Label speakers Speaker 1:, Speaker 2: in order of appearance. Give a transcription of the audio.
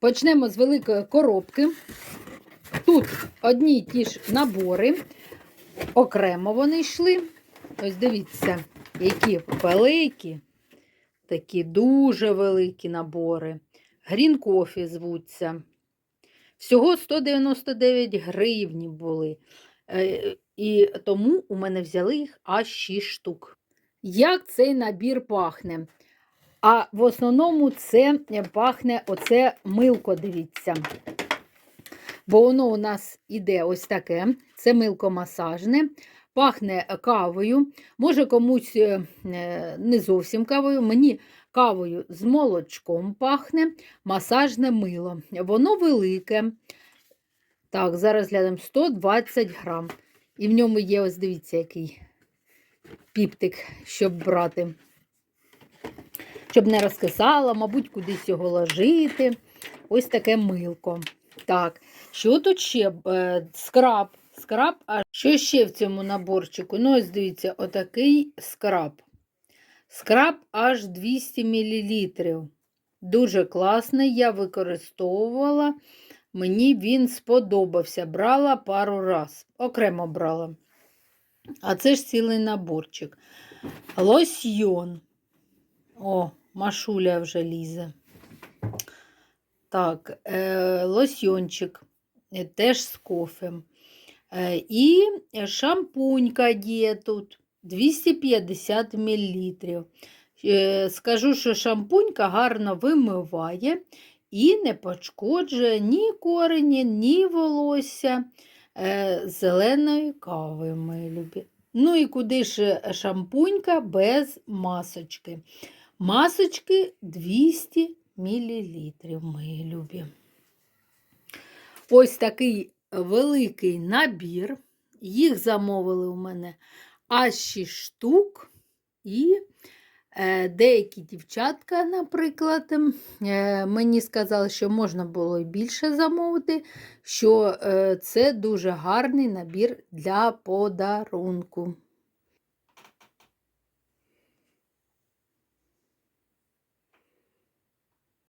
Speaker 1: Почнемо з великої коробки. Тут одні ті ж набори. Окремо вони йшли. Ось дивіться, які великі, такі дуже великі набори. Green Coffee звуться. Всього 199 гривні були. Е, І тому у мене взяли їх аж 6 штук. Як цей набір пахне? А в основному це пахне оце милко, дивіться. Бо воно у нас іде ось таке. Це милко масажне, пахне кавою. Може комусь е, не зовсім кавою. Мені кавою з молочком пахне масажне мило. Воно велике. Так, зараз глянемо 120 грам. І в ньому є, ось дивіться, який піптик, щоб брати. Щоб не розкисало, мабуть, кудись його ложити. Ось таке милко. Так, що тут ще? Е, Скраб. Скраб, а що ще в цьому наборчику? Ну, ось дивіться, отакий скраб. Скраб аж 200 мл. Дуже класний, я використовувала. Мені він сподобався. Брала пару раз. Окремо брала. А це ж цілий наборчик. Лосьйон. О, машуля вже лізе. Так, е, лосьйончик. е, Теж з кофем. Е, і шампунька є тут 250 мл. Е, скажу, що шампунька гарно вимиває і не пошкоджує ні корені, ні волосся е, зеленої кави, мої любі. Ну і куди ж шампунька без масочки. Масочки 200 мл, мої любі. Ось такий великий набір. Їх замовили у мене аж 6 штук. І е, деякі дівчатка, наприклад, е, мені сказали, що можна було і більше замовити, що е, це дуже гарний набір для подарунку.